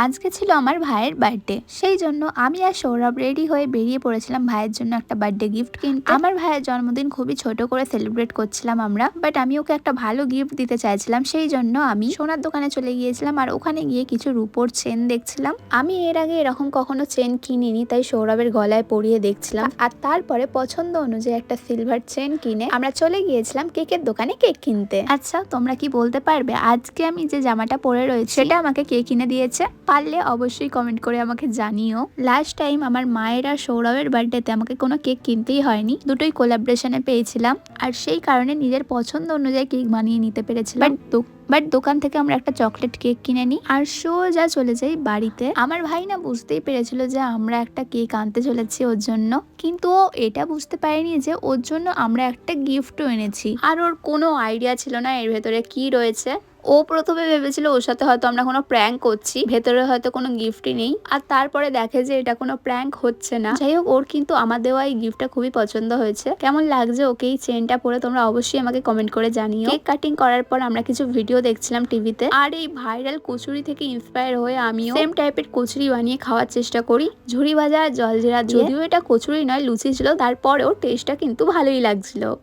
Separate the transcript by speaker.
Speaker 1: আজকে ছিল আমার ভাইয়ের বার্থডে, সেই জন্য আমি আর সৌরভ রেডি হয়ে বেরিয়ে পড়েছিলাম ভাইয়ের জন্য একটা বার্থডে গিফট কিনতে। আমার ভাইয়ের জন্মদিন খুবই ছোট করে সেলিব্রেট করছিলাম আমরা, বাট আমি ওকে একটা ভালো গিফট দিতে চাইছিলাম, সেই জন্য আমি সোনার দোকানে চলে গিয়েছিলাম আর ওখানে গিয়ে কিছু রূপোর চেন দেখছিলাম। আমি এর আগে এরকম কখনো চেন কিনিনি, তাই সৌরভের গলায় পরিয়ে দেখছিলাম। আর তারপরে পছন্দ অনুযায়ী একটা সিলভার চেন কিনে আমরা চলে গিয়েছিলাম কেকের দোকানে কেক কিনতে। আচ্ছা তোমরা কি বলতে পারবে? আজকে আমি যে জামাটা পরে রয়েছে, সেটা আমাকে কে কিনে দিয়েছে? পারলে অবশ্যই কমেন্ট করে আমাকে জানিও। লাস্ট টাইম আমার মায়ের আর সৌরভের বার্থডেতে আমাকে কোনো কেক কিনতেই হয়নি। দুটোই কোলাবরেশনে পেয়েছিলাম। আর সেই কারণে নিজের পছন্দ অনুযায়ী কেক বানিয়ে নিতে পেরেছিলাম। বাট বাট দোকান থেকে আমরা একটা চকলেট কেক কিনে নিই। আর সোজা চলে যাই বাড়িতে। আমার ভাই না বুঝতেই পেরেছিল যে আমরা একটা কেক আনতে চলেছি ওর জন্য। কিন্তু ও এটা বুঝতে পারেনি যে ওর জন্য আমরা একটা গিফটও এনেছি। আর ওর কোনো আইডিয়া ছিল না এর ভেতরে কি রয়েছে। ও প্রথমে ভেবেছিল ওর সাথে হয়তো আমরা কোনো প্র্যাঙ্ক করছি, ভেতরে হয়তো কোনো গিফটই নেই। আর তারপরে দেখে যে এটা কোনো প্র্যাঙ্ক হচ্ছে না। যাই হোক, ওর কিন্তু আমার দেওয়া এই গিফটটা খুবই পছন্দ হয়েছে। কেমন লাগছে ওকে এই চেনটা পরে তোমরা অবশ্যই আমাকে কমেন্ট করে জানিও। কেক কাটিং করার পর আমরা কিছু ভিডিও দেখছিলাম টিভিতে আর এই ভাইরাল কচুরি থেকে ইন্সপায়ার হয়ে আমিও সেম টাইপের কচুরি বানিয়ে খাওয়ার চেষ্টা করি। ঝুড়ি ভাজা আর জলজিরা। যদিও এটা কচুরি নয়, লুচি ছিল, তারপরেও টেস্টটা কিন্তু ভালোই লাগছিল।